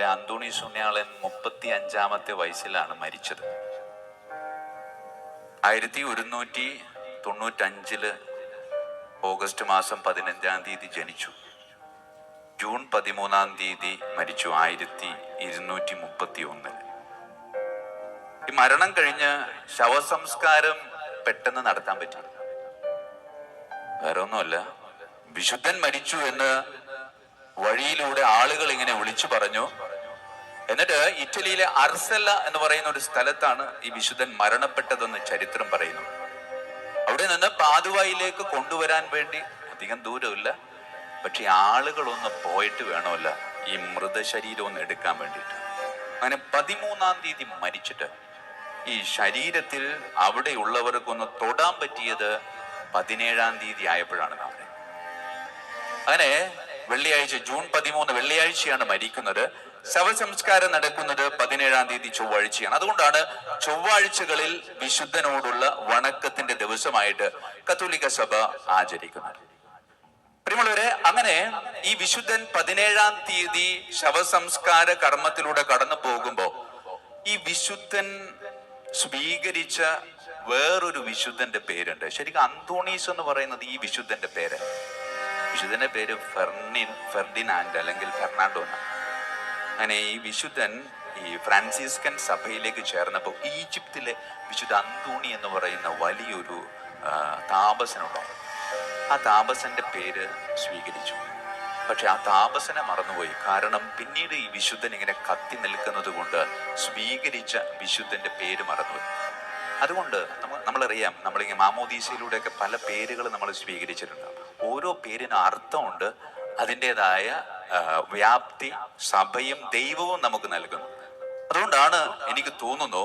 പ്രിയമുള്ളവരെ അന്തോണി സുന്യാളൻ മുപ്പത്തി അഞ്ചാമത്തെ വയസ്സിലാണ് മരിച്ചത്. ആയിരത്തി ഒരുന്നൂറ്റി തൊണ്ണൂറ്റഞ്ചിൽ ഓഗസ്റ്റ് മാസം പതിനഞ്ചാം തീയതി ജനിച്ചു. ജൂൺ പതിമൂന്നാം തീയതി മരിച്ചു ആയിരത്തി ഇരുന്നൂറ്റി മുപ്പത്തി ഒന്നിൽ ഈ മരണം കഴിഞ്ഞ് ശവസംസ്കാരം പെട്ടെന്ന് നടത്താൻ പറ്റി. വേറെ ഒന്നുമല്ല. വിശുദ്ധൻ മരിച്ചു എന്ന് വഴിയിലൂടെ ആളുകൾ ഇങ്ങനെ വിളിച്ചു പറഞ്ഞു എന്നിട്ട് ഇറ്റലിയിലെ അർസല്ല എന്ന് പറയുന്ന ഒരു സ്ഥലത്താണ് ഈ വിശുദ്ധൻ മരണപ്പെട്ടതെന്ന് ചരിത്രം പറയുന്നു. അവിടെ നിന്ന് പാതുവായിലേക്ക് കൊണ്ടുവരാൻ വേണ്ടി അധികം ദൂരമില്ല. പക്ഷെ ആളുകളൊന്ന് പോയിട്ട് വേണമല്ല ഈ മൃതശരീരം ഒന്ന് എടുക്കാൻ വേണ്ടിയിട്ട്. അങ്ങനെ പതിമൂന്നാം തീയതി മരിച്ചിട്ട് ഈ ശരീരത്തിൽ അവിടെയുള്ളവർക്കൊന്ന് തൊടാൻ പറ്റിയത് പതിനേഴാം തീയതി ആയപ്പോഴാണ് അവിടെ അങ്ങനെ വെള്ളിയാഴ്ച ജൂൺ പതിമൂന്ന് വെള്ളിയാഴ്ചയാണ് മരിക്കുന്നത്. ശവസംസ്കാരം നടക്കുന്നത് പതിനേഴാം തീയതി ചൊവ്വാഴ്ചയാണ്. അതുകൊണ്ടാണ് ചൊവ്വാഴ്ചകളിൽ വിശുദ്ധനോടുള്ള വണക്കത്തിന്റെ ദിവസമായിട്ട് കത്തോലിക്ക സഭ ആചരിക്കുന്നത്. പ്രിയമുള്ളവരെ അങ്ങനെ ഈ വിശുദ്ധൻ പതിനേഴാം തീയതി ശവസംസ്കാര കർമ്മത്തിലൂടെ കടന്നു പോകുമ്പോ ഈ വിശുദ്ധൻ സ്വീകരിച്ച വേറൊരു വിശുദ്ധന്റെ പേരുണ്ട്. ശരിക്കും അന്തോണീസ് എന്ന് പറയുന്നത് ഈ വിശുദ്ധന്റെ പേര്. വിശുദ്ധന്റെ പേര് ഫെർണിൻ ഫെർഡിനാൻഡ് അല്ലെങ്കിൽ ഫെർണാണ്ടോ എന്നാണ് അങ്ങനെ ഈ വിശുദ്ധൻ ഈ ഫ്രാൻസിസ്കൻ സഭയിലേക്ക് ചേർന്നപ്പോൾ ഈജിപ്തിലെ വിശുദ്ധ അന്തൂണി എന്ന് പറയുന്ന വലിയൊരു താപസനുണ്ടായിരുന്നു. ആ താപസന്റെ പേര് സ്വീകരിച്ചു. പക്ഷെ ആ താപസനെ മറന്നുപോയി. കാരണം പിന്നീട് ഈ വിശുദ്ധൻ ഇങ്ങനെ കത്തി നിൽക്കുന്നത് കൊണ്ട് സ്വീകരിച്ച വിശുദ്ധന്റെ പേര് മറന്നുപോയി. അതുകൊണ്ട് നമ്മൾ നമ്മളറിയാം നമ്മളിങ്ങനെ മാമോദീസയിലൂടെയൊക്കെ പല പേരുകൾ നമ്മൾ സ്വീകരിച്ചിട്ടുണ്ട്. ഓരോ പേരിനും അർത്ഥമുണ്ട് അതിന്റെതായ വ്യാപ്തി സഭയും ദൈവവും നമുക്ക് നൽകുന്നു. അതുകൊണ്ടാണ് എനിക്ക് തോന്നുന്നു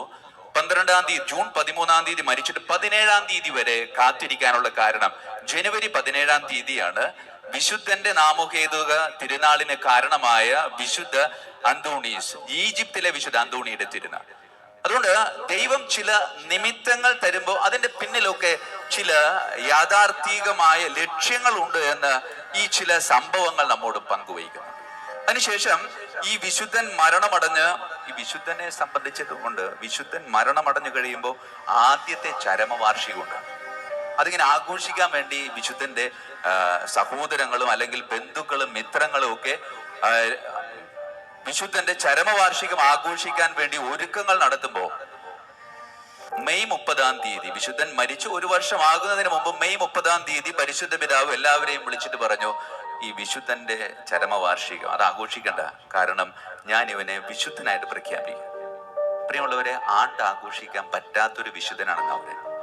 പന്ത്രണ്ടാം തീയതി ജൂൺ പതിമൂന്നാം തീയതി മരിച്ചിട്ട് പതിനേഴാം തീയതി വരെ കാത്തിരിക്കാനുള്ള കാരണം ജനുവരി പതിനേഴാം തീയതിയാണ്. വിശുദ്ധന്റെ നാമഹേതുക തിരുനാളിന് കാരണമായ വിശുദ്ധ അന്തോണീസ് ഈജിപ്തിലെ വിശുദ്ധ അന്തോണിയുടെ തിരുനാൾ. അതുകൊണ്ട് ദൈവം ചില നിമിത്തങ്ങൾ തരുമ്പോൾ അതിന്റെ പിന്നിലൊക്കെ യാഥാർത്ഥികമായ ലക്ഷ്യങ്ങളുണ്ട് എന്ന് ഈ ചില സംഭവങ്ങൾ നമ്മോട് പങ്കുവയ്ക്കുന്നു. അതിനുശേഷം ഈ വിശുദ്ധൻ മരണമടഞ്ഞ് ഈ വിശുദ്ധനെ സംബന്ധിച്ചതുകൊണ്ട് വിശുദ്ധൻ മരണമടഞ്ഞു കഴിയുമ്പോൾ ആദ്യത്തെ ചരമവാർഷികമുണ്ട്. അതിങ്ങനെ ആഘോഷിക്കാൻ വേണ്ടി വിശുദ്ധന്റെ സഹോദരങ്ങളും അല്ലെങ്കിൽ ബന്ധുക്കളും മിത്രങ്ങളും ഒക്കെ വിശുദ്ധന്റെ ചരമവാർഷികം ആഘോഷിക്കാൻ വേണ്ടി ഒരുക്കങ്ങൾ നടത്തുമ്പോൾ മെയ് മുപ്പതാം തീയതി. വിശുദ്ധൻ മരിച്ചു. ഒരു വർഷം ആകുന്നതിന് മുമ്പ് മെയ് മുപ്പതാം തീയതി പരിശുദ്ധ പിതാവ് എല്ലാവരെയും വിളിച്ചിട്ട് പറഞ്ഞു ഈ വിശുദ്ധന്റെ ചരമവാർഷികം അത് ആഘോഷിക്കണ്ട. കാരണം ഞാൻ ഇവനെ വിശുദ്ധനായിട്ട് പ്രഖ്യാപിക്കും. പ്രിയമുള്ളവരെ ആണ്ട് ആഘോഷിക്കാൻ പറ്റാത്തൊരു വിശുദ്ധനാണെന്ന് അവർ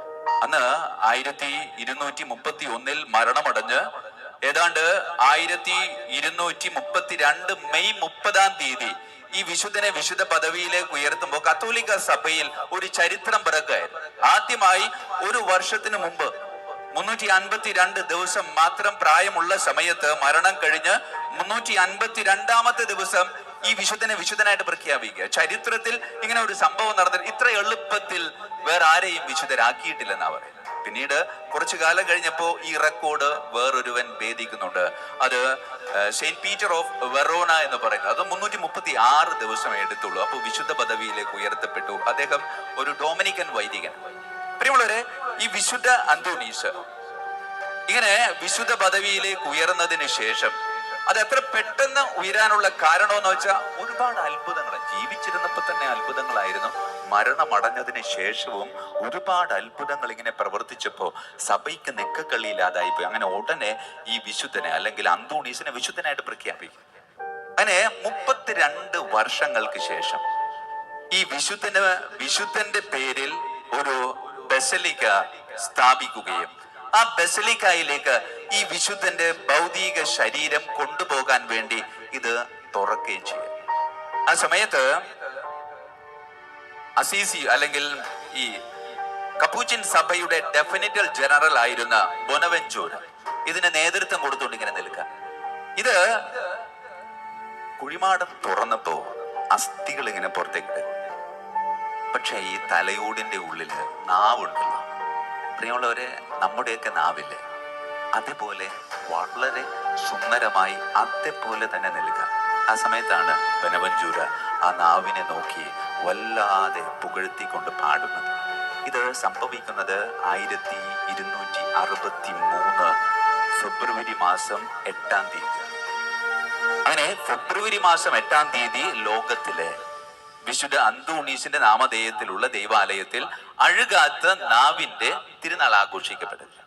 അന്ന് ആയിരത്തി ഇരുന്നൂറ്റി മുപ്പത്തി ഒന്നിൽ മരണമടഞ്ഞ് ഏതാണ്ട് ആയിരത്തി ഇരുന്നൂറ്റി മുപ്പത്തിരണ്ട് മെയ് മുപ്പതാം തീയതി ഈ വിശുദ്ധനെ വിശുദ്ധ പദവിയിലേക്ക് ഉയർത്തുമ്പോൾ കത്തോലിക്ക സഭയിൽ ഒരു ചരിത്രം പിറക്കായിരുന്നു ആദ്യമായി ഒരു വർഷത്തിന് മുമ്പ് മുന്നൂറ്റി അൻപത്തി രണ്ട് ദിവസം മാത്രം പ്രായമുള്ള സമയത്ത് മരണം കഴിഞ്ഞ് മുന്നൂറ്റി അൻപത്തി രണ്ടാമത്തെ ദിവസം ഈ വിശുദ്ധനെ വിശുദ്ധനായിട്ട് പ്രഖ്യാപിക്കുക. ചരിത്രത്തിൽ ഇങ്ങനെ ഒരു സംഭവം നടന്നിട്ട് ഇത്ര എളുപ്പത്തിൽ വേറെ ആരെയും വിശുദ്ധരാക്കിയിട്ടില്ലെന്നാ പറയുന്നത്. പിന്നീട് കുറച്ചു കാലം കഴിഞ്ഞപ്പോൾ ഈ റെക്കോർഡ് വേറൊരുവൻ ഭേദിക്കുന്നുണ്ട്. അത് സെയിന്റ് പീറ്റർ ഓഫ് വെറോണ എന്ന് പറയുന്നത്. അത് മുന്നൂറ്റി മുപ്പത്തി ആറ് ദിവസമേ എടുത്തുള്ളൂ. അപ്പോൾ വിശുദ്ധ പദവിയിലേക്ക് ഉയർത്തപ്പെട്ടു. അദ്ദേഹം ഒരു ഡൊമിനിക്കൻ വൈദികൻ. പ്രിയമുള്ളവരെ ഈ വിശുദ്ധ അന്തോണീസ് ഇങ്ങനെ വിശുദ്ധ പദവിയിലേക്ക് ഉയർന്നതിന് ശേഷം അത് എത്ര പെട്ടെന്ന് ഉയരാനുള്ള കാരണമെന്ന് വെച്ചാൽ ഒരുപാട് അത്ഭുതങ്ങൾ ജീവിച്ചിരുന്നപ്പോൾ തന്നെ അത്ഭുതങ്ങളായിരുന്നു. മരണമടഞ്ഞതിന് ശേഷവും ഒരുപാട് അത്ഭുതങ്ങൾ ഇങ്ങനെ പ്രവർത്തിച്ചപ്പോ സഭയ്ക്ക് നിക്കക്കള്ളിയില്ലാതായിപ്പോയി അങ്ങനെ ഉടനെ ഈ വിശുദ്ധനെ അല്ലെങ്കിൽ അന്തോണീസിനെ വിശുദ്ധനായിട്ട് പ്രഖ്യാപിക്കും. അങ്ങനെ മുപ്പത്തിരണ്ട് വർഷങ്ങൾക്ക് ശേഷം ഈ വിശുദ്ധന് വിശുദ്ധന്റെ പേരിൽ ഒരു ബസലിക്ക സ്ഥാപിക്കുകയും ആ ബസലിക്കായിലേക്ക് ഈ വിശുദ്ധന്റെ ഭൗതിക ശരീരം കൊണ്ടുപോകാൻ വേണ്ടി ഇത് തുറക്കുകയും ചെയ്യും. ആ സമയത്ത് അസീസി അല്ലെങ്കിൽ ഈ കപ്പൂച്ചിൻ സഭയുടെ ഡെഫിനിറ്റൽ ജനറൽ ആയിരുന്ന ബൊനവെഞ്ചൂർ ഇതിന് നേതൃത്വം കൊടുത്തുകൊണ്ട് ഇങ്ങനെ നിൽക്കുക ഇത് കുഴിമാടം തുറന്നപ്പോ അസ്ഥികൾ ഇങ്ങനെ പുറത്തേക്ക് പക്ഷെ ഈ തലയോടിന്റെ ഉള്ളിൽ നാവുണ്ടല്ലോ. പ്രിയമുള്ളവരെ നമ്മുടെയൊക്കെ നാവില്ലേ അതേപോലെ വളരെ സുന്ദരമായി അതേപോലെ തന്നെ നിൽക്കുക. ആ സമയത്താണ് ബനവഞ്ചൂര ആ നാവിനെ നോക്കി വല്ലാതെ പുകഴ്ത്തിക്കൊണ്ട് പാടുന്നത്. ഇത് സംഭവിക്കുന്നത് ആയിരത്തി ഇരുന്നൂറ്റി അറുപത്തി മൂന്ന് ഫെബ്രുവരി മാസം എട്ടാം തീയതി. അങ്ങനെ ഫെബ്രുവരി മാസം എട്ടാം തീയതി ലോകത്തിലെ വിശുദ്ധ അന്തോണീസിന്റെ നാമധേയത്തിലുള്ള ദൈവാലയത്തിൽ അഴുകാത്ത നാവിന്റെ തിരുനാൾ ആഘോഷിക്കപ്പെടുന്നു.